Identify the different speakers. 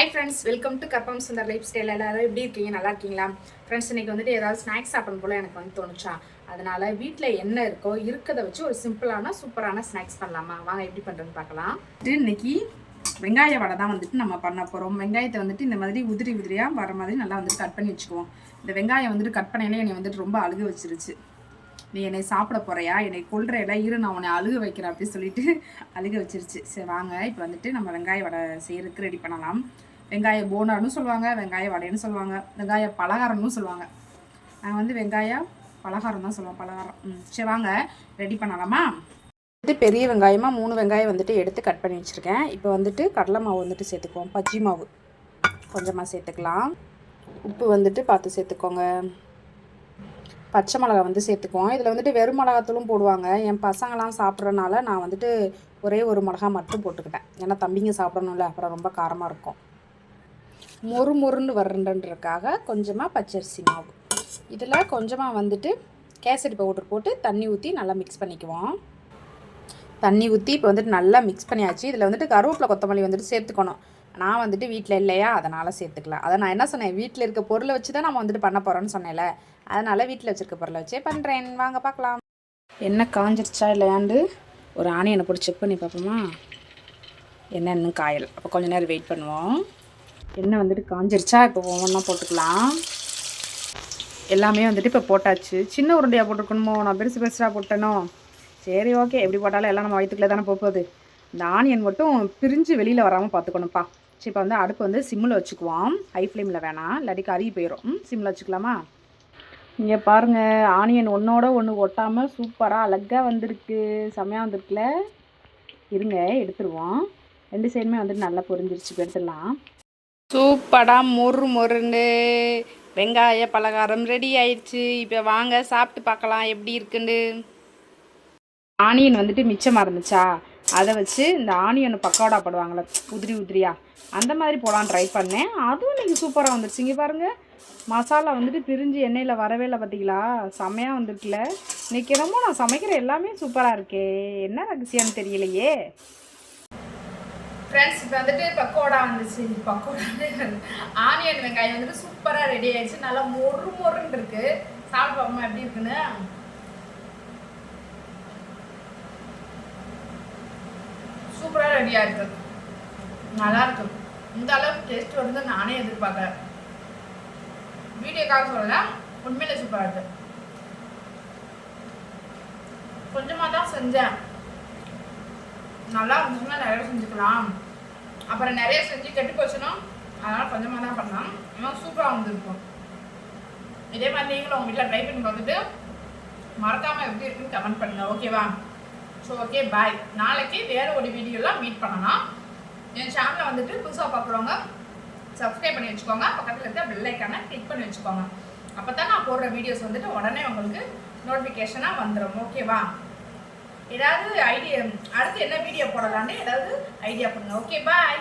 Speaker 1: hi friends welcome to கப்பம் Sundar life style எல்லாரும் எப்படி இருக்கீங்க நல்லா இருக்கீங்களா ஃப்ரெண்ட்ஸ் இன்னைக்கு வந்துட்டு ஏதாவது ஸ்நாக்ஸ் சாப்பிடணும் போல் எனக்கு வந்து தோணுச்சா அதனால் வீட்டில் என்ன இருக்கோ இருக்கிறத வச்சு ஒரு சிம்பிளான சூப்பரான ஸ்நாக்ஸ் பண்ணலாமா வாங்க எப்படி பண்ணுறதுன்னு பார்க்கலாம் இன்னைக்கு வெங்காய வடை தான் வந்துட்டு நம்ம பண்ண போகிறோம் வெங்காயத்தை வந்துட்டு இந்த மாதிரி உதிரி உதிரியாக வர மாதிரி நல்லா வந்துட்டு கட் பண்ணி வச்சுக்குவோம் இந்த வெங்காயம் வந்துட்டு கட் பண்ணையில என்னை வந்துட்டு ரொம்ப அழுக வச்சிருச்சு நீ என்னை சாப்பிட போகிறையா என்னை கொள்றையில இரு நான் உன்னை அழுக வைக்கிறேன் அப்படின்னு சொல்லிட்டு அழுக வச்சிருச்சு சரி வாங்க இப்போ வந்துட்டு நம்ம வெங்காய வடை செய்கிறதுக்கு ரெடி பண்ணலாம் வெங்காய போனார்னு சொல்லுவாங்க வெங்காய வடைன்னு சொல்லுவாங்க வெங்காய பலகாரம்னு சொல்லுவாங்க நாங்கள் வந்து வெங்காய பலகாரம் தான் சொல்லுவோம் பலகாரம் ம் சரி வாங்க ரெடி பண்ணலாமா வந்துட்டு பெரிய வெங்காயமாக மூணு வெங்காயம் வந்துட்டு எடுத்து கட் பண்ணி வச்சுருக்கேன் இப்போ வந்துட்டு கடலை மாவு வந்துட்டு சேர்த்துக்குவோம் பஜ்ஜி மாவு கொஞ்சமாக சேர்த்துக்கலாம் உப்பு வந்துட்டு பார்த்து சேர்த்துக்கோங்க பச்சை மிளகா வந்து சேர்த்துக்குவோம் இதில் வந்துட்டு வெறும் மிளகாத்தூளும் போடுவாங்க என் பசங்களாம் சாப்பிட்றனால நான் வந்துட்டு ஒரே ஒரு மிளகா மட்டும் போட்டுக்கிட்டேன் ஏன்னா தம்பிங்க சாப்பிடணும்ல அப்புறம் ரொம்ப காரமாக இருக்கும் மொறு மொறுன்னு வரண்டன்றக்காக கொஞ்சமாக பச்சரிசி மாவு இதில் கொஞ்சமாக வந்துட்டு கேசரி பவுடர் போட்டு தண்ணி ஊற்றி நல்லா மிக்ஸ் பண்ணிக்குவோம் தண்ணி ஊற்றி இப்போ வந்துட்டு நல்லா மிக்ஸ் பண்ணியாச்சு இதில் வந்துட்டு கருவேப்பிலை கொத்தமல்லி வந்துட்டு சேர்த்துக்கணும் நான் வந்துட்டு வீட்டில் இல்லையா அதனால் சேர்த்துக்கலாம் அதை நான் என்ன சொன்னேன் வீட்டில் இருக்க பொருளை வச்சு தான் நம்ம வந்துட்டு பண்ண போகிறோன்னு சொன்னேன்ல அதனால் வீட்டில் வச்சுருக்க பொருளை வச்சே பண்ணுறேன் வாங்க பார்க்கலாம் என்ன காஞ்சிருச்சா இல்லையாண்டு ஒரு என்னை போட்டு செக் பண்ணி பார்ப்போமா என்னென்னு காயல் அப்போ கொஞ்சம் நேரம் வெயிட் பண்ணுவோம் எண்ணெய் வந்துட்டு காஞ்சிருச்சா இப்போ ஒவ்வொன்றா போட்டுக்கலாம் எல்லாமே வந்துட்டு இப்போ போட்டாச்சு சின்ன உருண்டையாக போட்டிருக்கணுமோ நான் பெருசு பெருசாக போட்டேனோ சரி ஓகே எப்படி போட்டாலும் எல்லாம் நம்ம வயிற்றுக்குள்ளே தானே போகுது இந்த ஆனியன் மட்டும் பிரிஞ்சு வெளியில் வராமல் பார்த்துக்கணும்ப்பா சரி இப்போ வந்து அடுப்பு வந்து சிம்மில் வச்சுக்குவோம் ஹை ஃப்ளேமில் வேணாம் இல்லாட்டி கறி போயிடும் சிம்மில் வச்சுக்கலாமா இங்கே பாருங்கள் ஆனியன் ஒன்றோட ஒன்று ஒட்டாமல் சூப்பராக அழகாக வந்திருக்கு செம்மையாக வந்துருக்குல இருங்க எடுத்துருவோம் ரெண்டு சைடுமே வந்துட்டு நல்லா பொரிஞ்சிருச்சு எடுத்துடலாம் சூப்படா மொறு மொறுன்னு வெங்காய பலகாரம் ரெடி ஆயிடுச்சு இப்போ வாங்க சாப்பிட்டு பார்க்கலாம் எப்படி இருக்குன்னு ஆனியன் வந்துட்டு மிச்சமாக இருந்துச்சா அதை வச்சு இந்த ஆனியன் பக்கோடா போடுவாங்களே உதிரி உதிரியா அந்த மாதிரி போடலான்னு ட்ரை பண்ணேன் அதுவும் நீங்கள் சூப்பராக வந்துருச்சு இங்கே பாருங்கள் மசாலா வந்துட்டு பிரிஞ்சு எண்ணெயில் வரவே இல்லை பார்த்தீங்களா செம்மையாக வந்துருக்குல்ல இன்னைக்கு என்னமோ நான் சமைக்கிற எல்லாமே சூப்பராக இருக்கே என்ன ரகசியம்னு தெரியலையே ஃப்ரெண்ட்ஸ் இப்போ வந்துட்டு பக்கோடா வந்துச்சு பக்கோடான்னு ஆனியன் வெங்காயம் வந்துட்டு சூப்பராக ரெடி ஆயிடுச்சு நல்லா மொறு மொறுன்னு இருக்கு சாப்பிட்டு எப்படி இருக்குன்னு சூப்பராக ரெடி இருக்கு நல்லா இருக்கு இந்த அளவுக்கு டேஸ்ட் வந்து நானே எதிர்பார்க்குறேன் வீடியோக்காக சொல்லலை உண்மையில சூப்பராக இருக்கு கொஞ்சமாக தான் செஞ்சேன் நல்லா இருந்துச்சுன்னா நிறைய செஞ்சுக்கலாம் அப்புறம் நிறைய செஞ்சு கெட்டு போச்சுன்னா அதனால் கொஞ்சமாக தான் பண்ணலாம் இன்னும் சூப்பராக வந்துருக்கும் இதே மாதிரி நீங்களும் உங்கள் வீட்டில் ட்ரை பண்ணி பார்த்துட்டு மறக்காமல் எப்படி இருக்குன்னு கமெண்ட் பண்ணுங்கள் ஓகேவா ஸோ ஓகே பாய் நாளைக்கு வேறு ஒரு வீடியோலாம் மீட் பண்ணலாம் என் சேனலில் வந்துட்டு புதுசாக பார்க்குறவங்க சப்ஸ்கிரைப் பண்ணி வச்சுக்கோங்க பக்கத்தில் இருக்க பெல்லைக்கான கிளிக் பண்ணி வச்சுக்கோங்க அப்போ தான் நான் போடுற வீடியோஸ் வந்துட்டு உடனே உங்களுக்கு நோட்டிஃபிகேஷனாக வந்துடும் ஓகேவா ஏதாவது ஐடியா அடுத்து என்ன வீடியோ போடலான்னு ஏதாவது ஐடியா பண்ணுங்க ஓகே பாய்